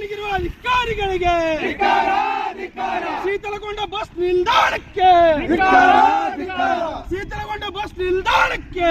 ಮಲಗಿರುವ ಅಧಿಕಾರಿಗಳಿಗೆ ಶೀತಲಗೊಂಡ ಬಸ್ ನಿಲ್ದಾಣಕ್ಕೆ ಶೀತಲಗೊಂಡ ಬಸ್ ನಿಲ್ದಾಣಕ್ಕೆ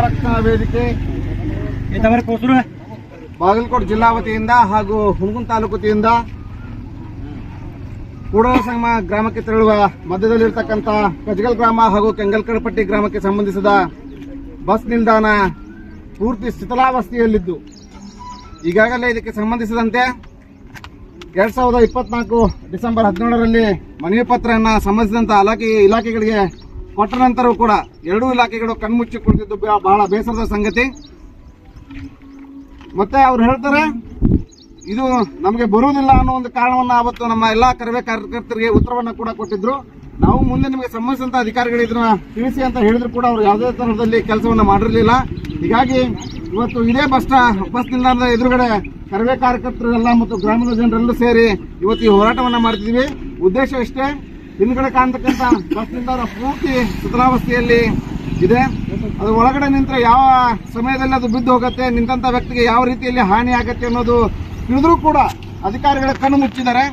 ರಕ್ಷಣಾ ವೇದಿಕೆ. ಬಾಗಲಕೋಟೆ ಜಿಲ್ಲಾ ವತಿಯಿಂದ ಹಾಗೂ ಹುಣಗುನ್ ತಾಲೂಕು ವತಿಯಿಂದ ಕೂಡಲ ಸಂಗಮ ಗ್ರಾಮಕ್ಕೆ ತೆರಳುವ ಮಧ್ಯದಲ್ಲಿರ್ತಕ್ಕಂಥ ಕಜಗಲ್ ಗ್ರಾಮ ಹಾಗೂ ಕೆಂಗಲ್ಕಡಪಟ್ಟಿ ಗ್ರಾಮಕ್ಕೆ ಸಂಬಂಧಿಸಿದ ಬಸ್ ನಿಲ್ದಾಣ ಪೂರ್ತಿ ಶಿಥಿಲಾವಸ್ಥೆಯಲ್ಲಿದ್ದು ಈಗಾಗಲೇ ಇದಕ್ಕೆ ಸಂಬಂಧಿಸಿದಂತೆ ಎರಡ್ ಸಾವಿರದ ಇಪ್ಪತ್ನಾಲ್ಕು ಡಿಸೆಂಬರ್ ಹದಿನೇಳರಲ್ಲಿ ಮನವಿ ಪತ್ರವನ್ನು ಸಂಬಂಧಿಸಿದಂತಹ ಇಲಾಖೆ ಇಲಾಖೆಗಳಿಗೆ ಕೊಟ್ಟ ನಂತರವೂ ಕೂಡ ಎರಡೂ ಇಲಾಖೆಗಳು ಕಣ್ಮುಚ್ಚಿ ಕುಳಿತಿದ್ದು ಬಹಳ ಬೇಸರದ ಸಂಗತಿ. ಮತ್ತೆ ಅವ್ರು ಹೇಳ್ತಾರೆ, ಇದು ನಮಗೆ ಬರುವುದಿಲ್ಲ ಅನ್ನೋ ಒಂದು ಕಾರಣವನ್ನು ಅವತ್ತು ನಮ್ಮ ಎಲ್ಲಾ ಕರವೇ ಕಾರ್ಯಕರ್ತರಿಗೆ ಉತ್ತರವನ್ನು ಕೂಡ ಕೊಟ್ಟಿದ್ರು. ನಾವು ಮುಂದೆ ನಿಮಗೆ ಸಂಬಂಧಿಸಿದಂಥ ಅಧಿಕಾರಿಗಳು ಇದನ್ನ ತಿಳಿಸಿ ಅಂತ ಹೇಳಿದ್ರು ಕೂಡ ಅವರು ಯಾವುದೇ ತರಹದಲ್ಲಿ ಕೆಲಸವನ್ನು ಮಾಡಿರಲಿಲ್ಲ. ಹೀಗಾಗಿ ಇವತ್ತು ಇದೇ ಬಸ್ ಬಸ್ ನಿಲ್ದಾಣದ ಎದುರುಗಡೆ ಕರವೇ ಕಾರ್ಯಕರ್ತರೆಲ್ಲ ಮತ್ತು ಗ್ರಾಮದ ಜನರೆಲ್ಲರೂ ಸೇರಿ ಇವತ್ತು ಈ ಹೋರಾಟವನ್ನು ಮಾಡ್ತಿದ್ವಿ ಉದ್ದೇಶ ಇಷ್ಟೇ ಹಿಂದ್ಗಡೆ ಕಾಣ್ತಕ್ಕಂಥ ಬಸ್ ನಿಲ್ದಾಣ ಪೂರ್ತಿ ಸುಧಾರಾವಸ್ಥೆಯಲ್ಲಿ ಇದೆ. ಅದು ಒಳಗಡೆ ನಿಂತರೆ ಯಾವ ಸಮಯದಲ್ಲಿ ಅದು ಬಿದ್ದು ಹೋಗುತ್ತೆ, ನಿಂತಂತ ವ್ಯಕ್ತಿಗೆ ಯಾವ ರೀತಿಯಲ್ಲಿ ಹಾನಿ ಆಗತ್ತೆ ಅನ್ನೋದು ತಿಳಿದ್ರೂ ಕೂಡ ಅಧಿಕಾರಿಗಳ ಕಣ್ಣು ಮುಚ್ಚಿದ್ದಾರೆ.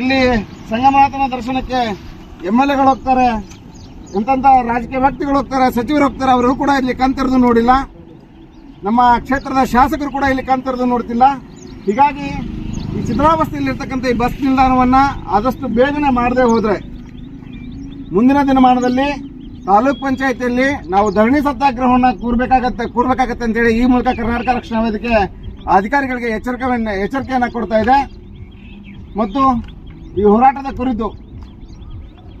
ಇಲ್ಲಿ ಸಂಗಮನಾಥನ ದರ್ಶನಕ್ಕೆ ಎಂ ಎಲ್ ಎಗಳು ಹೋಗ್ತಾರೆ, ಎಂತಂತ ರಾಜಕೀಯ ವ್ಯಕ್ತಿಗಳು ಹೋಗ್ತಾರೆ, ಸಚಿವರು ಹೋಗ್ತಾರೆ, ಅವರು ಕೂಡ ಇಲ್ಲಿ ಕಂತಿರೋದು ನೋಡಿಲ್ಲ. ನಮ್ಮ ಕ್ಷೇತ್ರದ ಶಾಸಕರು ಕೂಡ ಇಲ್ಲಿ ಕಂತಿರೋದು ನೋಡ್ತಿಲ್ಲ. ಹೀಗಾಗಿ ಈ ಚಿತ್ರಾವಸ್ಥೆಯಲ್ಲಿರ್ತಕ್ಕಂಥ ಈ ಬಸ್ ನಿಲ್ದಾಣವನ್ನ ಆದಷ್ಟು ಬೇಗನೆ ಮಾಡದೆ ಹೋದ್ರೆ ಮುಂದಿನ ದಿನಮಾನದಲ್ಲಿ ತಾಲೂಕ್ ಪಂಚಾಯತಿಯಲ್ಲಿ ನಾವು ಧರಣಿ ಸತ್ಯಾಗ್ರಹವನ್ನ ಕೂರ್ಬೇಕಾಗತ್ತೆ ಕೂರ್ಬೇಕಾಗತ್ತೆ ಅಂತೇಳಿ ಈ ಮೂಲಕ ಕರ್ನಾಟಕ ರಕ್ಷಣಾ ವೇದಿಕೆ ಅಧಿಕಾರಿಗಳಿಗೆ ಎಚ್ಚರಿಕೆಯನ್ನ ಎಚ್ಚರಿಕೆಯನ್ನ ಕೊಡ್ತಾ ಇದೆ. ಮತ್ತು ಈ ಹೋರಾಟದ ಕುರಿತು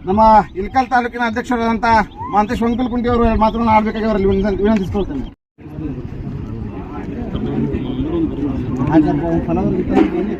ನಮ್ಮ ಇಲ್ಕಲ್ ತಾಲೂಕಿನ ಅಧ್ಯಕ್ಷರಾದಂಥ ಮಾಂತೇಶ್ ವಂಕಲ್ಕುಂಟಿ ಅವರು ಮಾತ್ರ ಆಡಬೇಕಾಗಿ ಅವರಲ್ಲಿ ವಿನಂತಿ- ವಿನಂತಿಸ್ಕೊಳ್ತೇನೆ